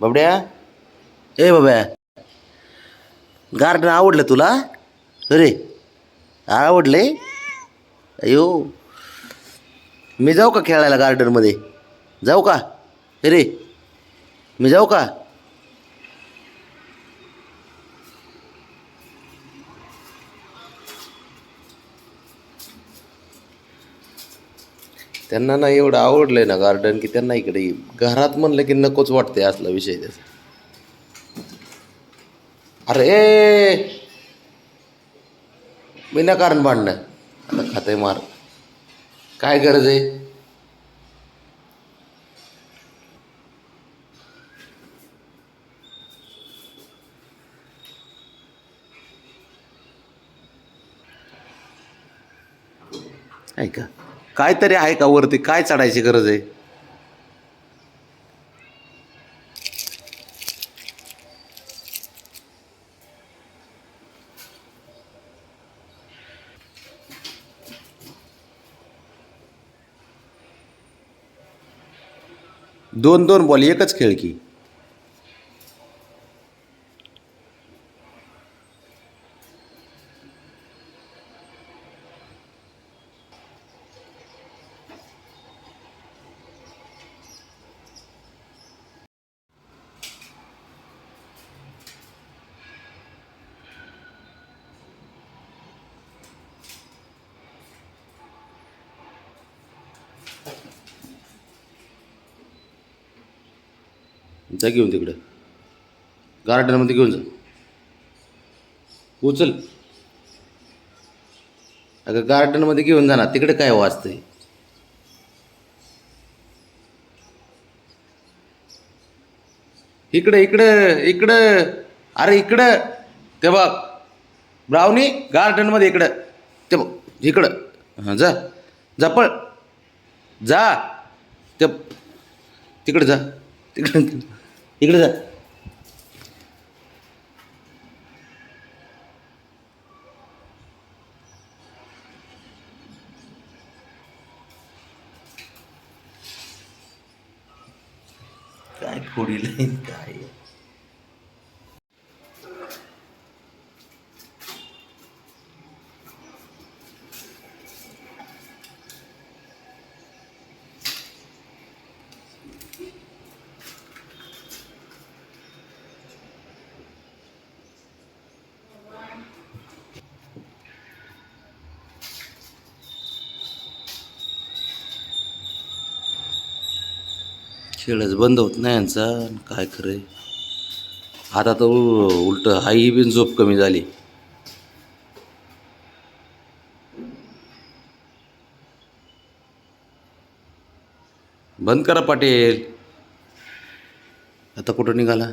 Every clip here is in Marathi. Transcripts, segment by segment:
बाबड्या? ए बाब्या गार्डन आवडलं तुला? अरे आवडले? अयो. मी जाऊ का खेळायला गार्डनमध्ये? जाऊ का? अरे मी जाऊ का? त्यांना ना एवढं आवडलंय ना गार्डन की त्यांना इकडे घरात म्हणलं की नकोच वाटते असला विषय त्याचा. अरे! ए विनाकारण भांडणं. आता खाते मार. काय गरज आहे? ऐका. काहीतरी आहे का वरती? काय चढायची गरज आहे? दोन दोन बॉल एकच खेळ की. जा घेऊन तिकडं. गार्डनमध्ये घेऊन जा. उचल. अगं गार्डनमध्ये घेऊन जा ना. तिकडे काय वाचतंय इकडं इकडं इकडं. अरे इकडं. ते बघ. ब्राउनी गार्डनमध्ये इकडं. ते बघ इकडं. हां जा. जा पळ. जा. ते तिकडं जा. तिकडे इकडे जा. काय फोडील काय? खेळच बंद होत नाही यांचा. काय काय आहे आता तर उलट हाही बिन झोप कमी झाली. बंद करा पाटील. आता कुठं निघाला?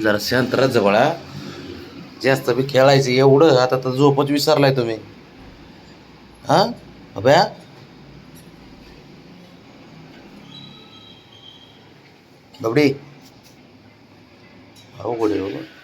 जरा शांत जवळा जास्त बी खेळायचं एवढं आता तर झोपच विसरलाय तुम्ही. हा? अभ्या? बबडी. अवघड आहे बाबा.